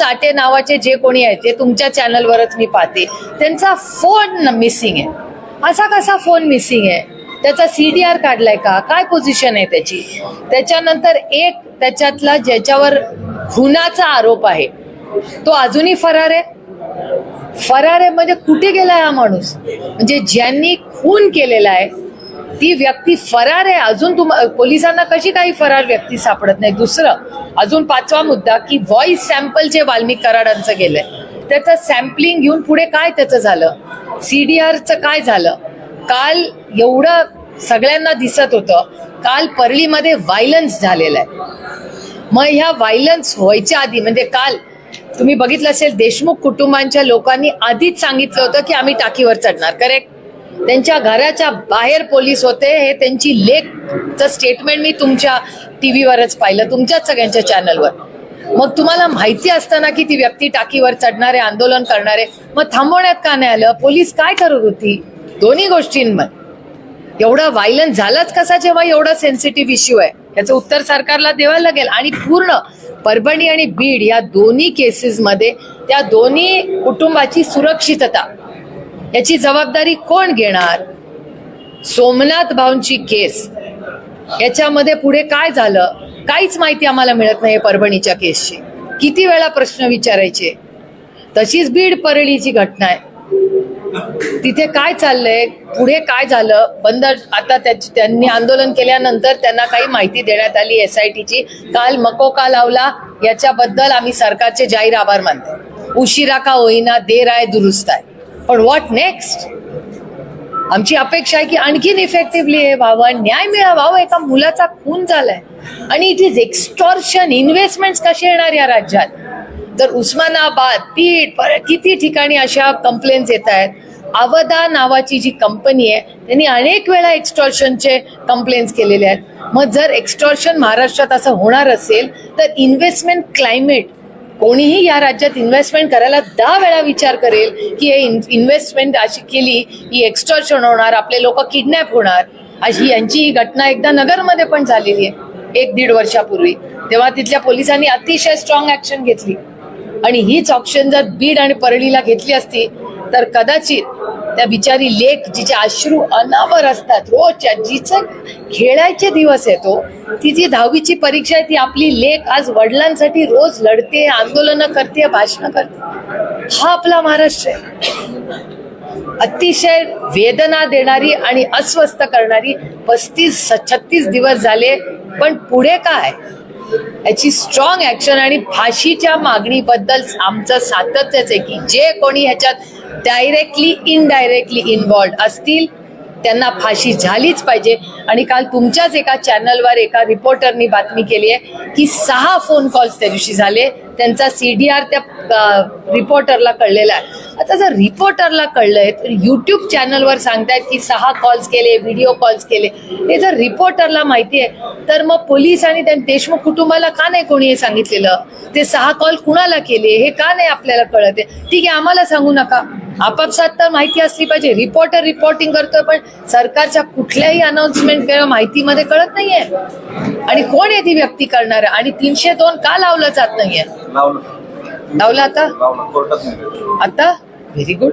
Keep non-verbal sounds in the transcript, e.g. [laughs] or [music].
साठे नावाचे जे कोणी आहेत ते तुमच्या चॅनलवरच मी पाहते. त्यांचा फोन मिसिंग आहे. असा कसा फोन मिसिंग आहे? त्याचा सी डी आर काढलाय का? काय पोझिशन आहे त्याची? त्याच्यानंतर एक त्याच्यातला ज्याच्यावर खुनाचा आरोप आहे तो अजूनही फरार आहे. फरार आहे म्हणजे कुठे गेला हा माणूस? म्हणजे ज्यांनी खून केलेला आहे ती व्यक्ती फरार आहे. अजून तुम पोलिसांना कशी काही फरार व्यक्ती सापडत नाही? दुसरं अजून पाचवा मुद्दा की व्हॉइस सॅम्पल जे वाल्मिक कराडांचं गेलंय त्याचं सॅम्पलिंग घेऊन पुढे काय त्याचं झालं? सी डी आरचं काय झालं? काल एवढं सगळ्यांना दिसत होतं. काल परळीमध्ये व्हायलन्स झालेलं आहे. मग ह्या व्हायलन्स व्हायच्या आधी म्हणजे काल तुम्ही बघितलं असेल देशमुख कुटुंबांच्या लोकांनी आधीच सांगितलं होतं की आम्ही टाकीवर चढणार करेक्ट त्यांच्या घराच्या बाहेर पोलीस होते हे त्यांची लेखचं स्टेटमेंट मी तुमच्या टी व्हीवरच पाहिलं तुमच्याच सगळ्यांच्या चॅनलवर मग तुम्हाला माहिती असताना की ती व्यक्ती टाकीवर चढणारे आंदोलन करणारे मग थांबवण्यात का नाही आलं? पोलीस काय करत होती? दोन्ही गोष्टींमध्ये एवढा व्हायलन्स झालाच कसा जेव्हा एवढा सेन्सिटिव्ह इश्यू आहे? याचं उत्तर सरकारला द्यावं लागेल. आणि पूर्ण परभणी आणि बीड या दोन्ही केसेसमध्ये त्या दोन्ही कुटुंबाची सुरक्षितता याची जबाबदारी कोण घेणार? सोमनाथ भाऊंची केस. याच्यामध्ये पुढे काय झालं? काहीच माहिती आम्हाला मिळत नाही परभणीच्या केसची. किती वेळा प्रश्न विचारायचे? तशीच बीड परळीची घटना आहे. तिथे काय चाललंय? पुढे काय झालं? बंद आता त्याची- त्यांनी आंदोलन केल्यानंतर त्यांना काही माहिती देण्यात आली एस आय टीची काल मकोका लावला. याच्याबद्दल आम्ही सरकारचे जाहीर आभार मानतो. उशिरा का होईना देर आहे दुरुस्त आहे. पण व्हॉट नेक्स्ट आमची अपेक्षा आहे की आणखीन इफेक्टिव्हली हे व्हावं. न्याय मिळावा. हो, एका मुलाचा खून झालाय. आणि इट इज एक्स्टॉर्शन इन्व्हेस्टमेंट कसे येणार या राज्यात? तर उस्मानाबाद पीठ परत किती ठिकाणी अशा कंप्लेंट्स येत आहेत? अवधा नावाची जी कंपनी आहे त्यांनी अनेक वेळा एक्स्टॉर्शनचे कंप्लेंट्स केलेले आहेत. मग जर एक्स्टॉर्शन महाराष्ट्रात असं होणार असेल तर इन्व्हेस्टमेंट क्लायमेट कोणीही या राज्यात इन्व्हेस्टमेंट करायला दहा वेळा विचार करेल की हे इन्व्हेस्टमेंट अशी केली ही एक्स्टॉर्शन होणार आपले लोक किडनॅप होणार. अशी यांची ही घटना एकदा नगरमध्ये पण झालेली आहे एक दीड वर्षापूर्वी. तेव्हा तिथल्या पोलिसांनी अतिशय स्ट्रॉंग ऍक्शन घेतली. आणि हीच ऑप्शन जर बीड आणि परळीला घेतली असती तर कदाचित त्या बिचारी लेख जिचे अश्रू अनावर असतात. रोजच्या जिचं खेळायचे दिवस येतो. ती जी दहावीची परीक्षा आहे ती आपली लेख आज वडिलांसाठी रोज लढते आंदोलनं करते भाषणं करते. हा आपला महाराष्ट्र आहे. अतिशय वेदना देणारी आणि अस्वस्थ करणारी पस्तीस छत्तीस दिवस झाले पण पुढे काय? याची स्ट्रॉंग ऍक्शन आणि फाशीच्या मागणीबद्दल आमचं सातत्यच आहे की जे कोणी ह्याच्यात डायरेक्टली इनडायरेक्टली इन्व्हॉल्ड असतील त्यांना फाशी झालीच पाहिजे. आणि काल तुमच्याच एका चॅनलवर एका रिपोर्टरनी बातमी केली आहे की सहा फोन कॉल्स त्या दिवशी झाले. त्यांचा सी डी आर त्या रिपोर्टरला कळलेला आहे. आता जर रिपोर्टरला कळलंय तर युट्यूब चॅनलवर सांगतायत की सहा कॉल्स केले व्हिडिओ कॉल्स केले. हे जर रिपोर्टरला माहिती आहे तर मग पोलीस आणि त्या देशमुख कुटुंबाला का नाही कोणी हे सांगितलेलं? ते सहा कॉल कुणाला केले? हे का नाही आपल्याला कळत आहे? ठीक आहे आम्हाला सांगू नका. [laughs] आपापसात तर माहिती असली पाहिजे. रिपोर्टर रिपोर्टिंग करतोय पण सरकारच्या कुठल्याही अनाउन्समेंट किंवा माहितीमध्ये कळत नाहीये. आणि कोण आहे ती व्यक्ती करणार? आणि तीनशे दोन का लावलं जात नाहीये? लावलं. आता? आता? Very good